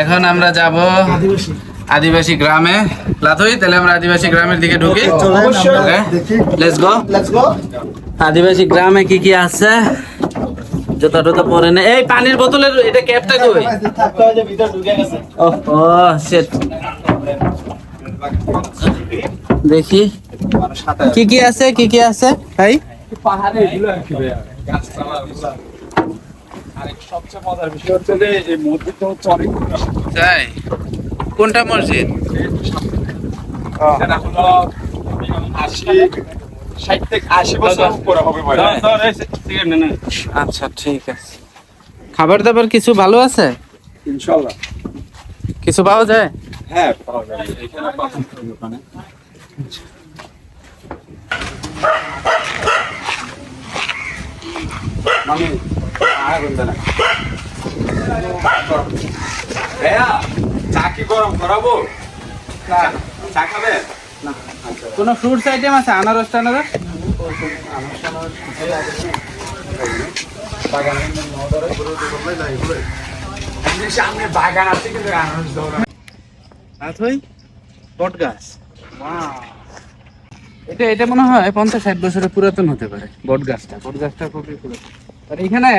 এখন আমরা যাব আদিবাসী গ্রামে। লাথুই তাহলে আমরা আদিবাসী গ্রামের দিকে ঢুকি। লেটস গো আদিবাসী গ্রামে কি কি আছে? জুতা টুতা পরে নে। এই পানির বোতলের এটা ক্যাপটা কই? ও শিট দেখি। কি কি আছে? কি কি আছে? ভাই? পাহাড়ে সবচেয়ে মজার বিষয় হচ্ছে যে এই মসজিদটা হচ্ছে অনেক তাই? কোনটা মসজিদ? এটা হলো আশি ষাট থেকে আশি বছর উপরে হবে আচ্ছা ঠিক আছে। খাবার দাবার কিছু ভালো আছে? ইনশাল্লাহ। কিছু পাওয়া যায়? হ্যাঁ পাওয়া যাবে এখানে দোকানে মামি আয় বলতে না ভাইয়া চা কি গরম করাবো? চা খাবে? কোনো ফ্রুটস আইটেম আছে? আনারস টানারস? সামনে বাগান আছে কিন্তু আনারস দৌড়া আথই বট গাছ। এটা এটা মনে হয় পঞ্চাশ ষাট বছরের পুরাতন হতে পারে বট গাছটা। বট গাছটা খুবই পুরাতন। আর এখানে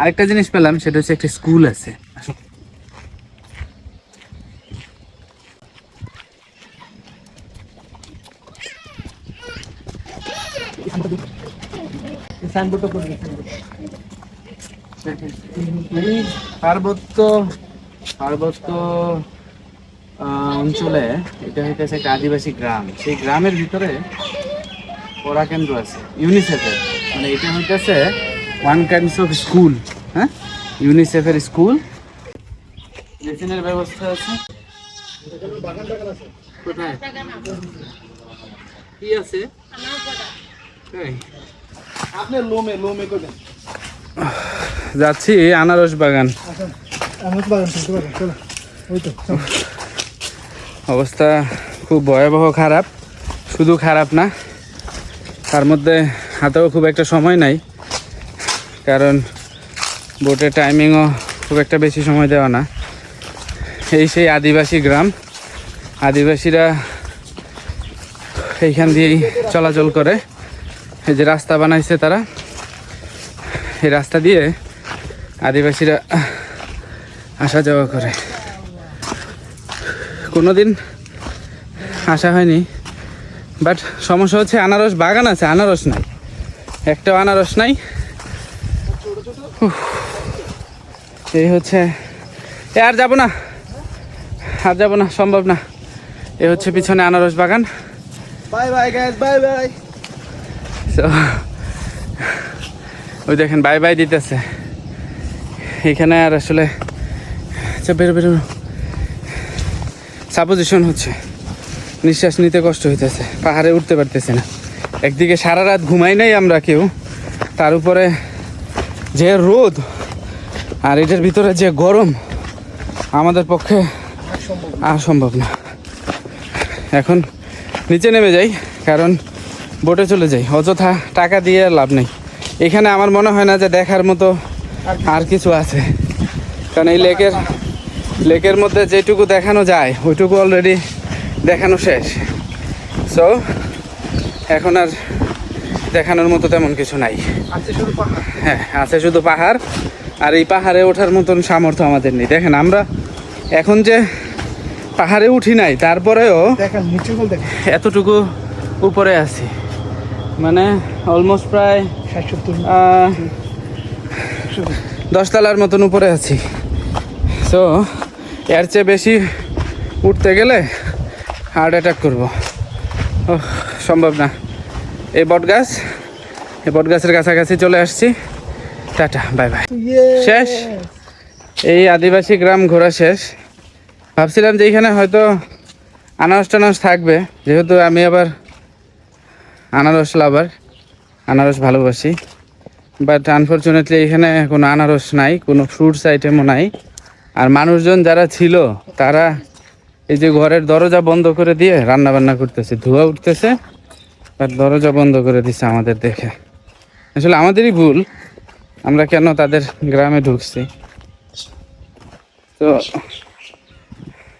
আরেকটা জিনিস পেলাম সেটা হচ্ছে একটা স্কুল আছে। পার্বত্য পার্বত্য অঞ্চলে এটা হইতেছে একটা আদিবাসী গ্রাম। সেই গ্রামের ভিতরে পড়া কেন্দ্র আছে ইউনিসেফের মানে এটা হইতেছে ওয়ান কাইন্ডস অফ স্কুল হ্যাঁ ইউনিসেফের স্কুল টিফিনের ব্যবস্থা আছে? কোথায়? কি আছে? আপনি লোমে লোমে করে যাচ্ছি আনারস বাগান। অবস্থা খুব ভয়াবহ খারাপ। শুধু খারাপ না তার মধ্যে হাতেও খুব একটা সময় নাই। কারণ বোটের টাইমিংও খুব একটা বেশি সময় দেওয়া না। এই সেই আদিবাসী গ্রাম। আদিবাসীরা এইখান দিয়েই চলাচল করে। এই যে রাস্তা বানাইছে তারা। এই রাস্তা দিয়ে আদিবাসীরা আসা যাওয়া করে। কোনোদিন আসা হয়নি। বাট সমস্যা হচ্ছে, আনারস বাগান আছে, আনারস নাই। একটাও আনারস নাই। এই হচ্ছে এ আর যাব না আর যাব না সম্ভব না। এ হচ্ছে পিছনে আনারস বাগান। Bye bye guys bye bye ওই দেখেন বাই বাই দিতেছে। এখানে আর আসলে আচ্ছা বেরো বেরো। সাপোজিশন হচ্ছে নিঃশ্বাস নিতে কষ্ট হইতেছে পাহাড়ে উঠতে পারতেছে না। একদিকে সারা রাত ঘুমাই নাই আমরা কেউ তার উপরে যে রোদ আর এটার ভিতরে যে গরম আমাদের পক্ষে আর সম্ভব না। এখন নিচে নেমে যাই, কারণ বোটে চলে যাই। অযথা টাকা দিয়ে লাভ নেই। এখানে আমার মনে হয় না যে দেখার মতো আর কিছু আছে। কারণ এই লেকের লেকের মধ্যে যেটুকু দেখানো যায়, ওইটুকু অলরেডি দেখানো শেষ। সো এখন আর দেখানোর মতো তেমন কিছু নাই। আছে শুধু পাহাড়? হ্যাঁ আছে শুধু পাহাড়। আর এই পাহাড়ে ওঠার মতন সামর্থ্য আমাদের নেই। দেখেন আমরা এখন যে পাহাড়ে উঠি নাই তারপরেও এতটুকু উপরে আছি। মানে অলমোস্ট প্রায় দশতলার মতন উপরে আছি। সো এর চেয়ে বেশি উঠতে গেলে হার্ট অ্যাটাক করব। সম্ভব না। এই বট গাছ এই বট গাছের কাছাকাছি চলে আসছি। Tata bye bye. শেষ? এই আদিবাসী গ্রাম ঘোরা শেষ। ভাবছিলাম যে এখানে হয়তো আনারস টানারস থাকবে। যেহেতু আমি আবার আনারস লাভার আনারস ভালোবাসি। বাট আনফর্চুনেটলি এখানে কোনো আনারস নাই কোনো ফ্রুটস আইটেমও নাই। আর মানুষজন যারা ছিল তারা এই যে ঘরের দরজা বন্ধ করে দিয়ে রান্না বান্না করতেছে ধোয়া উঠতেছে। দরজা বন্ধ করে দিচ্ছে আমাদের দেখে। আসলে আমাদেরই ভুল, আমরা কেন তাদের গ্রামে ঢুকছি। তো,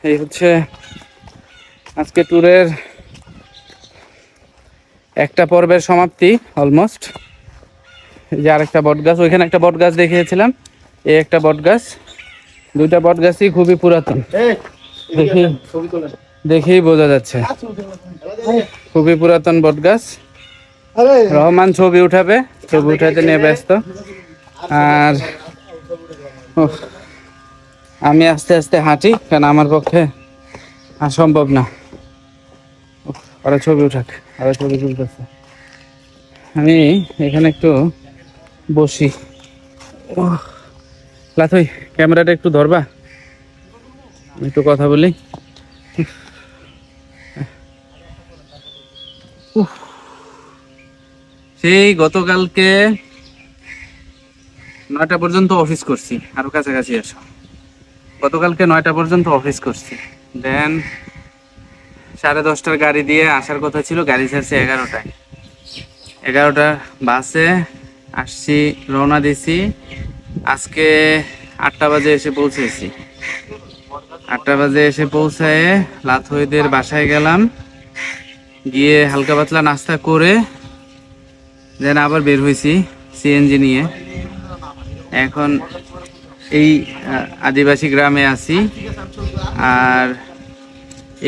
এই হচ্ছে আজকে ট্যুরের একটা পর্বের সমাপ্তি, অলমোস্ট। যে আরেকটা বট গাছ ওইখানে একটা বট গাছ দেখিয়েছিলাম। এই একটা বট গাছ দুইটা বট গাছই খুবই পুরাতন। দেখি দেখেই বোঝা যাচ্ছে। খুবই পুরাতন বট গাছ রহমান ছবি উঠাবে, ছবি উঠাতে নিয়ে ব্যস্ত। আর আমি আস্তে আস্তে হাঁটি, কারণ আমার পক্ষে আর সম্ভব না। ওরা ছবি উঠাক ওরা ছবি তুলতেছে। আমি এখানে একটু বসি। লাথই, ক্যামেরাটা একটু ধরবা? একটু কথা বলি। সেই গতকালকে নয়টা পর্যন্ত অফিস করছি, আরও কাছাকাছি আসো গতকালকে নয়টা পর্যন্ত অফিস করছি। দেন সাড়ে দশটার গাড়ি দিয়ে আসার কথা ছিল, গাড়ি ছাড়ছে এগারোটায়। এগারোটা বাসে আসছি, রওনা দিছি। আজকে আটটা বাজে এসে পৌঁছেছি। আটটা বাজে এসে পৌঁছায় লাথইদের বাসায় গেলাম। গিয়ে হালকা পাতলা নাস্তা করে দেন আবার বের হয়েছি সিএনজি নিয়ে। এখন এই আদিবাসী গ্রামে আছি। আর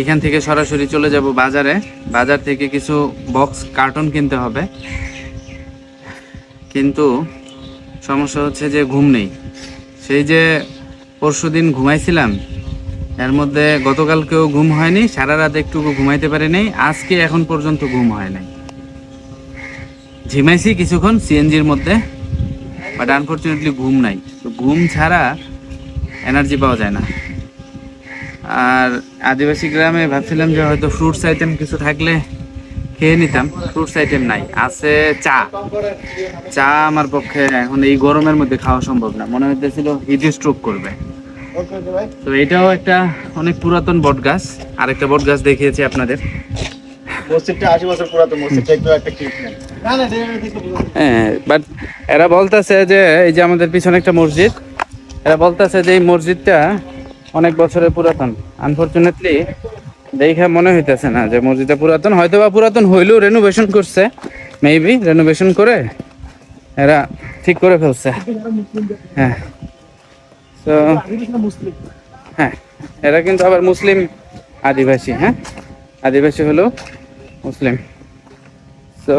এখান থেকে সরাসরি চলে যাব বাজারে। বাজার থেকে কিছু বক্স কার্টন কিনতে হবে। কিন্তু সমস্যা হচ্ছে যে ঘুম নেই। সেই যে পরশু দিন ঘুমাইছিলাম এর মধ্যে গতকালকেও ঘুম হয়নি, সারা রাত একটু ঘুমাইতে পারিনি আজকে এখন পর্যন্ত ঘুম হয় নাই। ঝিমাইছি কিছুক্ষণ সিএনজির মধ্যে বাট আনফর্চুনেটলি ঘুম নাই। তো ঘুম ছাড়া এনার্জি পাওয়া যায় না। আর আদিবাসী গ্রামে ভাবছিলাম যে হয়তো ফ্রুটস আইটেম কিছু থাকলে খেয়ে নিতাম। ফ্রুটস আইটেম নাই, আছে চা। চা আমার পক্ষে এখন এই গরমের মধ্যে খাওয়া সম্ভব না। মনে হইতেছিল হিট স্ট্রোক করবে। তো এটাও একটা অনেক পুরাতন বট গাছ আরেকটা বট গাছ দেখিয়েছি আপনাদের। মসজিদটা আশি বছর পুরাতন মসজিদটা একটু একটা হ্যাঁ বাট এরা বলতেছে যে এই যে আমাদের পিছনে একটা মসজিদ এরা বলতেছে যে এই মসজিদটা অনেক বছরের পুরাতন। আনফরচুনেটলি দেখে মনে হইতেছে না যে মসজিদটা পুরাতন। হয়তো বা পুরাতন হইলেও রেনোভেশন করছে মেবি রেনোভেশন করে এরা ঠিক করে ফেলছে। হ্যাঁ। তো হ্যাঁ এরা কিন্তু আবার মুসলিম আদিবাসী হ্যাঁ? আদিবাসী হলো মুসলিম। তো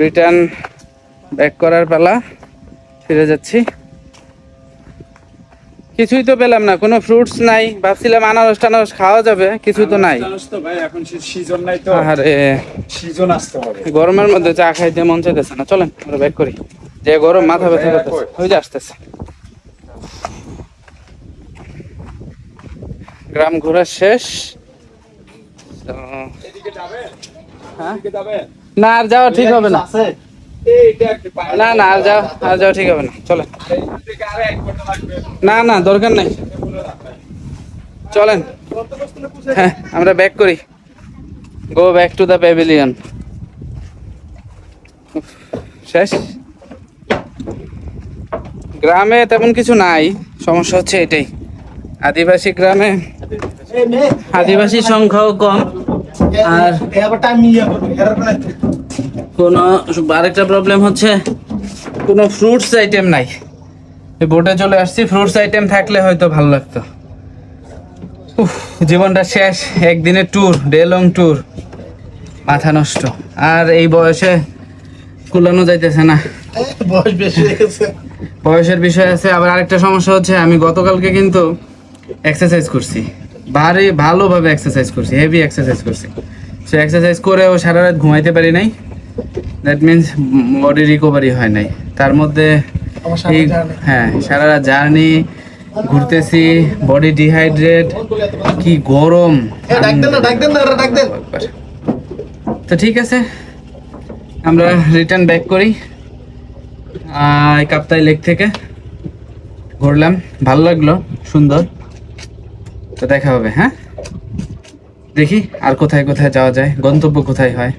রিটার্ন ব্যাক করার পালা ফিরে যাচ্ছি। কিছুই তো পেলাম না কোনো ফ্রুটস নাই ভাবছিলাম আনারস টানারস খাওয়া যাবে কিছু তো নাই। আরে গরমের মধ্যে চা খাইতে মন চাইতেছে না চলেন আমরা ব্যাক করি। যে গরম মাথা ব্যথা করতেছে ওই যে আসতেছে। গ্রাম ঘোরা শেষ। তো এদিকে যাবে হ্যাঁ? এদিকে যাবে না আর যাওয়া ঠিক হবে না। না না আর যাও আর যাওয়া ঠিক হবে না। চলে না না দরকার নাই। চলেন। হ্যাঁ আমরা ব্যাক করি। Go back to the pavilion শেষ। গ্রামে তেমন কিছু নাই। সমস্যা হচ্ছে এটাই। আদিবাসী গ্রামে আদিবাসী সংখ্যাও কম। আর কোনো আরেকটা প্রবলেম হচ্ছে, কোনো ফ্রুটস আইটেম নাই। বোটে চলে আসছি ফ্রুটস আইটেম থাকলে হয়তো ভালো লাগতো। জীবনটা শেষ একদিনের ট্যুর ডে লং ট্যুর মাথা নষ্ট। আর এই বয়সে কুলানো যাইতেছে না। বয়স বেশি বয়সের বিষয় আছে আবার আরেকটা সমস্যা হচ্ছে আমি গতকালকে কিন্তু এক্সারসাইজ করছি। ভারী ভালোভাবে এক্সারসাইজ করছি হেভি এক্সারসাইজ করছি। সো এক্সারসাইজ করেও সারা রাত ঘুমাইতে পারি নাই। দ্যাট মিনস বডি রিকভারি হয় নাই। তার মধ্যে। হ্যাঁ সারা রাত জার্নি ঘুরতেছি বডি ডিহাইড্রেট কি গরম। তো ঠিক আছে আমরা রিটার্ন ব্যাক করি। কাপ্তাই লেক থেকে ঘুরলাম। ভালো লাগল, সুন্দর। তো দেখা হবে হ্যাঁ? দেখি আর কোথায় কোথায় যাওয়া যায়, গন্তব্য কোথায় হয়।